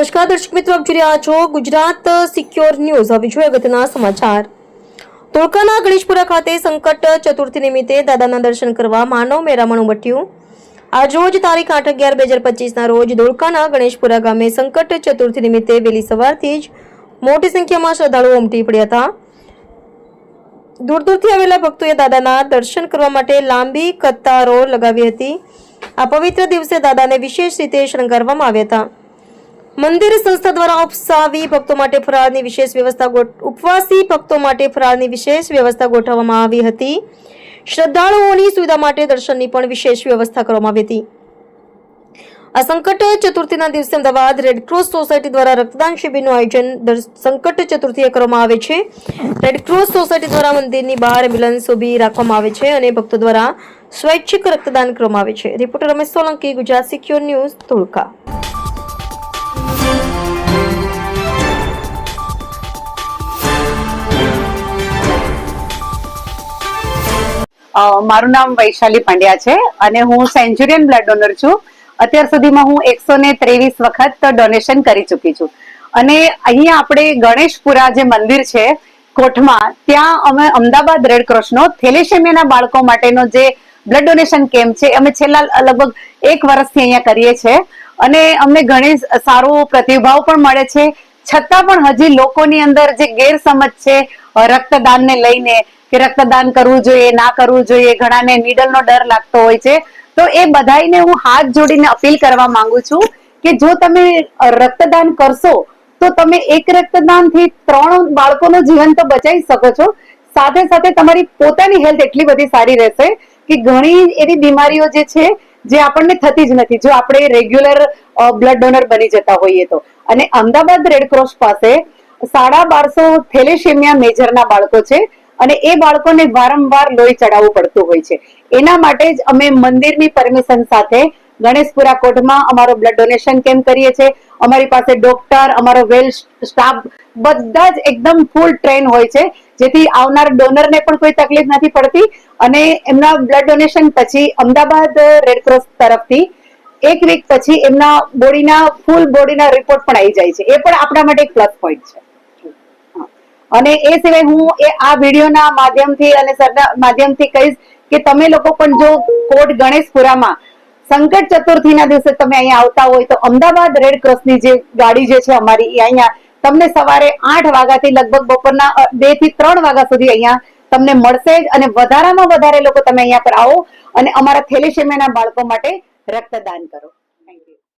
નમસ્કાર, દર્શક મિત્રો, આપ જોઈ રહ્યા છો ગુજરાત સિક્યોર ન્યૂઝ. હવે જોઈએ અગત્યના સમાચાર. ધોળકાના ગણેશપુરા ખાતે સંકટ ચતુર્થી નિમિત્તે દાદાના દર્શન કરવા માનવ મેરામણ ઉમટ્યું. આજરોજ તારીખ આઠ અગિયાર બે હજાર પચીસના રોજ ધોળકાના ગણેશપુરા ગામે સંકટ ચતુર્થી નિમિત્તે વહેલી સવારથી જ મોટી સંખ્યામાં શ્રદ્ધાળુઓ ઉમટી પડ્યા હતા. દૂર દૂરથી આવેલા ભક્તોએ દાદાના દર્શન કરવા માટે લાંબી કતારો લગાવી હતી. આ પવિત્ર દિવસે દાદાને વિશેષ રીતે શણગારવામાં આવ્યા હતા. મંદિર સંસ્થા દ્વારા ઉપસાવી ભક્તો માટે ફરાળની વિશેષ વ્યવસ્થા ઉપવાસી ભક્તો માટે ફરાળની વિશેષ વ્યવસ્થા ગોઠવવામાં આવી હતી. શ્રદ્ધાળુઓની સુવિધા માટે દર્શનની પણ વિશેષ વ્યવસ્થા કરવામાં આવી હતી. આ સંકટ ચતુર્થીના દિવસે અમદાવાદ રેડક્રોસ સોસાયટી દ્વારા રક્તદાન શિબિરનું આયોજન સંકટ ચતુર્થીએ કરવામાં આવે છે. રેડક્રોસ સોસાયટી દ્વારા મંદિરની બહાર એમ્બ્યુલન્સ ઊભી રાખવામાં આવે છે અને ભક્તો દ્વારા સ્વૈચ્છિક રક્તદાન કરવામાં આવે છે. Reporter Ramesh Solanki, Gujarat secure news Dholka. મારું નામ વૈશાલી પંડ્યા છે અને હું સેન્ચુરિયન બ્લડ ડોનર છું. અત્યાર સુધીમાં હું એકસો ને ત્રેવીસ વખત ડોનેશન કરી ચૂકી છું. અને અહીંયા આપણે ગણેશપુરા જે મંદિર છે કોઠમાં ત્યાં અમે અમદાવાદ રેડ ક્રોસનો થેલેસેમિયાના બાળકો માટેનો જે બ્લડ ડોનેશન કેમ્પ છે, અમે છેલ્લા લગભગ એક વર્ષથી અહીંયા કરીએ છીએ. અને અમને ઘણી સારો પ્રતિભાવ પણ મળે છે. છતાં પણ હજી લોકોની અંદર જે ગેરસમજ છે રક્તદાનને લઈને કે રક્તદાન કરવું જોઈએ, ના કરવું જોઈએ, ઘણાને નીડલનો ડર લાગતો હોય છે. તો એ બધાઈને હું હાથ જોડીને અપીલ કરવા માંગુ છું કે જો તમે રક્તદાન કરશો, તો તમે એક રક્તદાનથી ત્રણ બાળકોનું જીવન તો બચાવી શકો છો. સાથે સાથે તમારી પોતાની હેલ્થ એટલી બધી સારી રહેશે કે ઘણી એવી બીમારીઓ જે છે, જે આપણને થતી જ નથી. જો આપણે રેગ્યુલર બ્લડ ડોનર બની જતા હોઈએ તો. અને અમદાવાદ રેડક્રોસ પાસે સાડા બારસો થેલેસેમિયા મેજરના બાળકો છે. અને એ બાળકોને વારંવાર લોહી ચડાવવું પડતું હોય છે. એના માટે જ અમે મંદિરની પરમિશન સાથે ગણેશપુરા કોર્ટમાં અમારો બ્લડ ડોનેશન કેમ્પ કરીએ છીએ? અમારી પાસે ડોક્ટર અમારો વેલ સ્ટાફ બધા જ એકદમ ફૂલ ટ્રેન હોય છે. જેથી આવનાર ડોનરને પણ કોઈ તકલીફ નથી પડતી. અને એમના બ્લડ ડોનેશન પછી અમદાવાદ રેડક્રોસ તરફથી એક વીક પછી એમના બોડીના ફૂલ બોડીના રિપોર્ટ પણ આવી જાય છે. એ પણ આપણા માટે એક પ્લસ પોઈન્ટ છે. અને એ સિવાય હું એ આ વિડીયોના માધ્યમથી અને સરના માધ્યમથી કહીશ કે તમે લોકો પણ જો કોટ ગણેશપુરામાં સંકટ ચતુર્થીના દિવસે તમે અહીંયા આવતા હોય તો અમદાવાદ રેડ ક્રોસની જે ગાડી જે છે અમારી અહીંયા તમને સવારે આઠ વાગ્યાથી લગભગ બપોરના બેથી ત્રણ વાગ્યા સુધી અહીંયા તમને મળશે જ અને વધારામાં વધારે લોકો તમે અહીંયા પર આવો અને અમારા થેલેસેમિયાના બાળકો માટે રક્તદાન કરો.